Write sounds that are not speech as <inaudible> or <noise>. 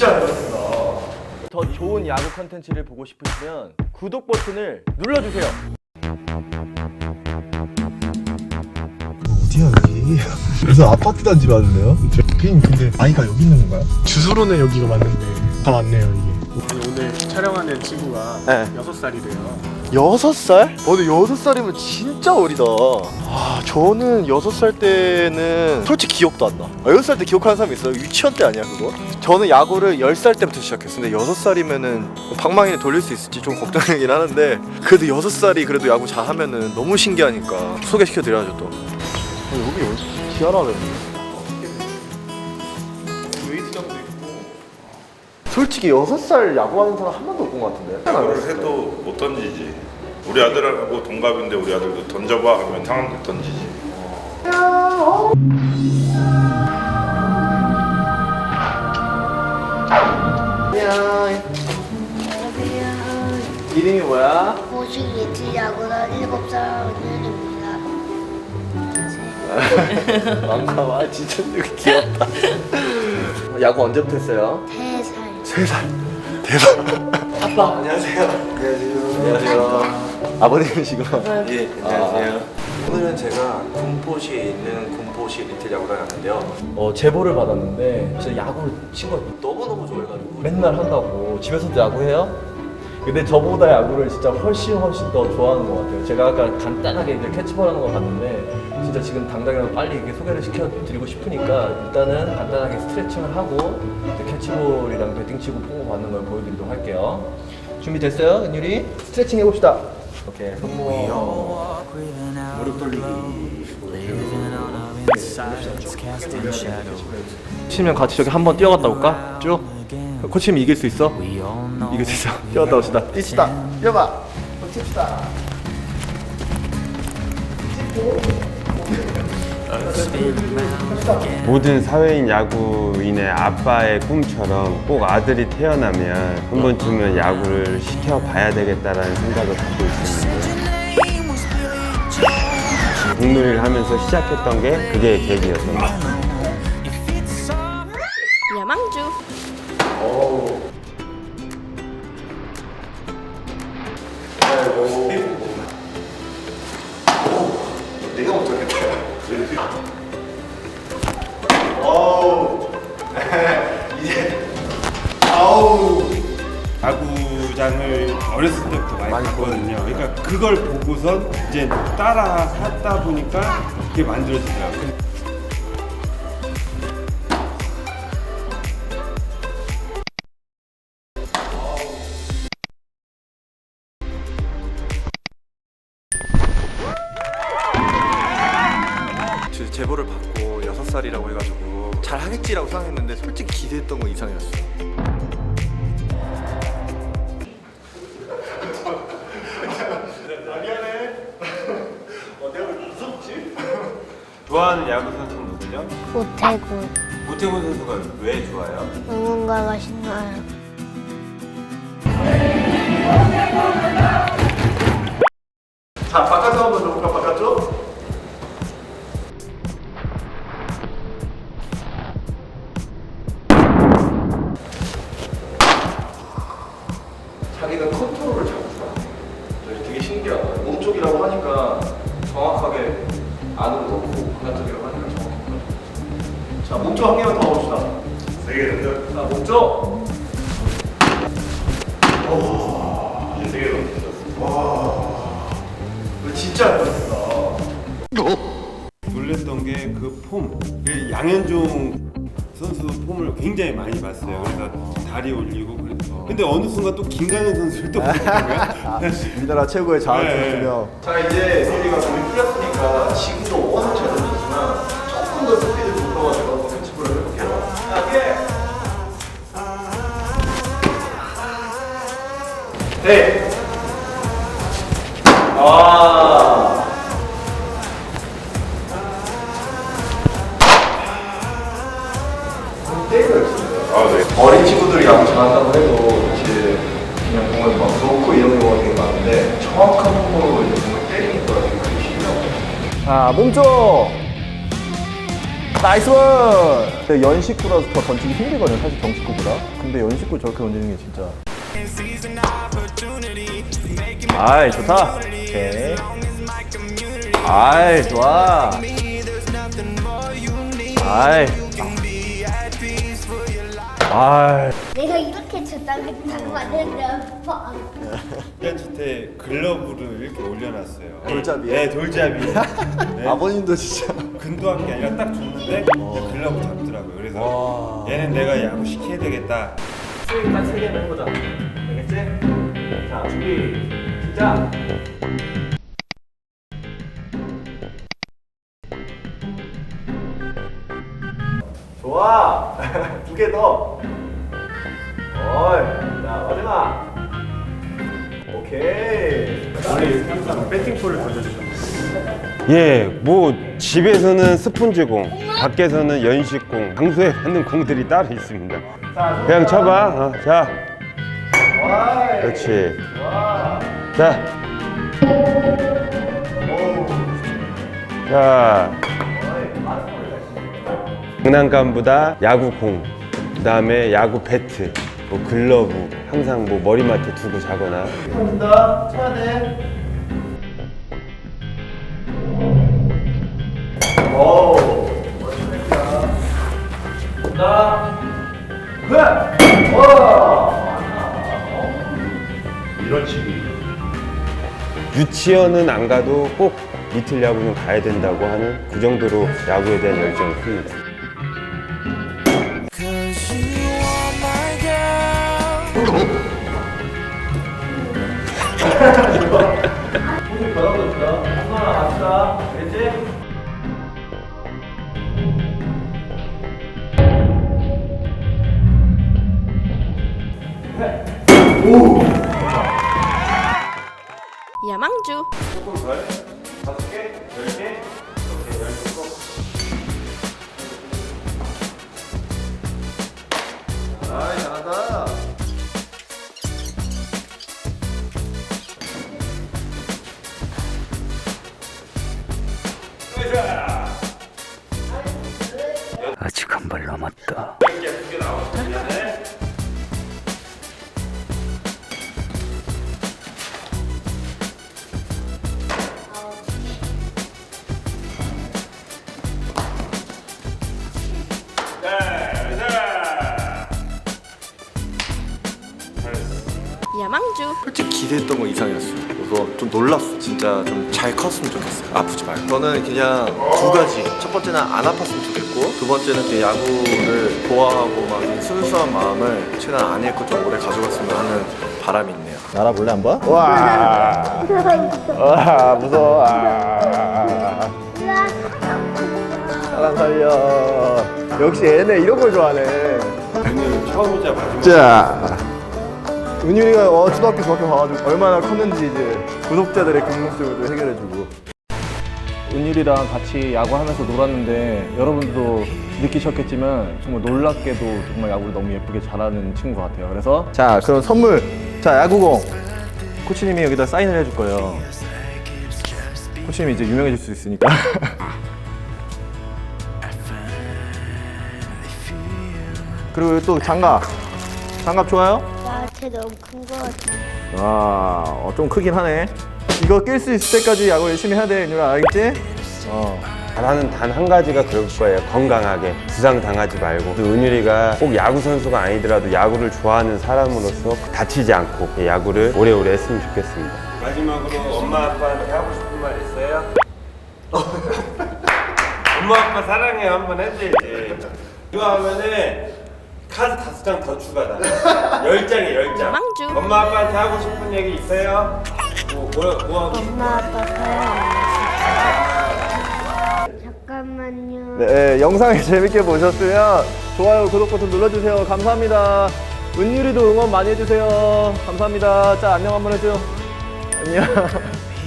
진짜 알겠습니다. 더 좋은 야구 컨텐츠를 보고 싶으시면 구독 버튼을 눌러주세요. 어디야 여기? <laughs> 무슨 아파트 단지 맞는데요? 핀 근데 아이가 여기 있는 건가요? 주소로는 여기가 맞는데 다 맞네요 이게 아니, 오늘 촬영하는 친구가 네. 여섯 살이래요 여섯 살? 어, 근데 여섯 살이면 진짜 어리다. 아, 저는 여섯 살 때는 솔직히 기억도 안 나. 아, 여섯 살 때 기억하는 사람 있어요? 유치원 때 아니야 그거? 저는 야구를 열 살 때부터 시작했어. 근데 여섯 살이면은 방망이를 돌릴 수 있을지 좀 걱정이긴 하는데 그래도 여섯 살이 그래도 야구 잘하면은 너무 신기하니까 소개시켜 드려야죠 또. 어, 여기 지하라는 솔직히 여섯 살 야구하는 사람 한 번도 못본것 같은데. 야구를 해도 못 던지지. 우리 아들하고 동갑인데 우리 아들도 던져봐 하면 상황 던지지. 안녕. 이름이 뭐야? 호식 리틀 야구단 7살 은현입니다. <laughs> 반가워. 진짜 되게 귀엽다. 야구 언제부터 했어요? 3살. 세 살. 대박. 아빠 안녕하세요. 안녕하세요. 안녕하세요. 아버님이시구나. 예, 안녕하세요. 오늘은 제가 군포시에 있는 군포시 리틀 야구단에 왔는데요. 어 제보를 받았는데 진짜 야구를 친구가 너무너무 좋아해가지고 맨날 한다고 집에서도 야구해요? 근데 저보다 야구를 진짜 훨씬 훨씬 더 좋아하는 것 같아요. 제가 아까 간단하게 이제 캐치볼 하는 거 봤는데 진짜 지금 당장이라도 빨리 이렇게 소개를 시켜드리고 싶으니까 일단은 간단하게 스트레칭을 하고 캐치볼이랑 배팅 치고 뽕고 받는 걸 보여드리도록 할게요. 준비됐어요, 은율이? 스트레칭 해봅시다. 오케이, 손목. 무릎 돌리기. 치면 같이 저기 한번 뛰어갔다 올까? 쭉. 코치님 이길 수 있어? 이길 수 있어. <laughs> 뛰어갔다 옵시다. 뛰시다. 뛰어봐. 칩시다. 모든 사회인 야구인의 아빠의 꿈처럼 꼭 아들이 태어나면 한 번쯤은 야구를 시켜봐야 되겠다라는 생각을 갖고 있었는데 공놀이를 하면서 시작했던 게 그게 계기였던 것 같아요. 야망주 많이, 봤거든요. 그러니까 그걸 보고선 이제 따라 하다 보니까 그게 만들어지더라고요. 제- 제보를 받고 여섯 살이라고 해가지고 잘 하겠지라고 생각했는데 솔직히 기대했던 거 이상이었어. 좋아하는 야구 선수는 누구죠? 오태군. 오태곤 선수가 왜 좋아요? 응원가가 신나요. 자 바깥쪽 한번 놀랬던 게 그 폼. 그 양현종 선수 폼을 굉장히 많이 봤어요. 그래서 다리 올리고 그랬어. 근데 어느 순간 또 김강현 선수를 또 보더라고요. 우리나라 <laughs> 최고의 자원 네. 선수며 자 이제 소리가 몸이 풀렸으니까 지금도 워낙 잘 던지지만 조금 더 스피드 한번 캐치볼을 해볼게요 자 위에 네. 아, 네. 어린 친구들이 야구 잘한다고 해도 사실 그냥 공을 막 놓고 이런 경우가 되게 많은데 정확한 폼으로 이제 공을 때리니까 되게 그게 쉽더라고요. 자, 몸쪽! 나이스 원! 근데 연식구라서 더 던지기 힘들거든요, 사실 정식구보다. 근데 연식구 저렇게 던지는 게 진짜. 아이, 좋다. 오케이. 아이, 좋아. 아이. 아이. 내가 이렇게 타고 왔는데 아빠. 때 글러브를 이렇게 올려놨어요. 돌잡이에? 네, 돌잡이. 네. 아버님도 진짜 근도한 게 아니라 딱 줬는데 글러브 잡더라고요. 그래서 얘는 내가 야구 시켜야 되겠다. 스윙 딱세 개만 해보자. 알겠지? 자, 준비, 시작! 좋아! <laughs> 두 개 더! 어이, 자, 마지막! 오케이! 우리 항상 배팅볼을 던져주셨는데 예, 뭐 집에서는 스폰지공, 밖에서는 연식공, 방수에 받는 공들이 따로 있습니다. 그냥 쳐봐. 어, 자, 어이, 그렇지. 좋아! 자, 자. 장난감보다 야구공, 그 다음에 야구 배트, 뭐 글러브, 항상 뭐 머리맡에 두고 자거나 간다, 쳐야 돼. 오, 멋있다. 간다. 네. 와. 이런 식이 유치원은 안 가도 꼭 이틀 야구는 가야 된다고 하는 그 정도로 야구에 대한 열정이 큽니다. 엄마랑 갑시다. 알겠지? 야망주 다섯 개, 열 개, geral. 야망주 솔직히 기대했던 거 이상이었어요. 그래서 좀 놀랐어. 진짜 좀 잘 컸으면 좋겠어요. 아프지 말고. 저는 그냥 두 가지. 첫 번째는 안 아팠으면 좋겠고, 두 번째는 그 야구를 좋아하고 막이 순수한 마음을 최대한 안 잃고 좀 오래 가져갔으면 하는 바람이 있네요. 날아볼래 한번? 와. <laughs> 와 무서워. 아. 사람 살려. 역시 얘네 이런 걸 좋아하네. 오늘 처음이자 마지막. 자. 은율이가 어, 초등학교 중학교 가가지고 얼마나 컸는지 이제 구독자들의 궁금증을 해결해주고. 은율이랑 같이 야구하면서 놀았는데 여러분들도 느끼셨겠지만 정말 놀랍게도 정말 야구를 너무 예쁘게 잘하는 친구 같아요. 그래서 자 그럼 선물 자 야구공 코치님이 여기다 사인을 해줄 거예요. 코치님이 이제 유명해질 수 있으니까. <laughs> 그리고 또 장갑 장갑 좋아요? 나한테 너무 큰 거 같아. 와, 어, 좀 크긴 하네. 이거 낄 수 있을 때까지 야구 열심히 해야 돼, 윤유라 알겠지? 어. 바라는 단 한 가지가 그럴 거예요. 건강하게 부상 당하지 말고. 그 은율이가 꼭 야구 선수가 아니더라도 야구를 좋아하는 사람으로서 다치지 않고 야구를 오래오래 했으면 좋겠습니다. 마지막으로 엄마 아빠한테 하고 싶은 말 있어요? <laughs> 엄마 아빠 사랑해요 한번 해줘야지. 이거 하면은 카드 다섯 장 더 추가다. 열 장에 열 장. 야망주. 엄마 아빠한테 하고 싶은 얘기 있어요? 뭐, 뭐, 뭐 하고 싶어? 엄마 아빠 사랑해요. 잠깐만요. 네, 영상을 <laughs> 재밌게 보셨으면 좋아요, 구독 버튼 눌러주세요. 감사합니다. 은유리도 응원 많이 해주세요. 감사합니다. 자, 안녕 한번 해줘. 안녕. <laughs>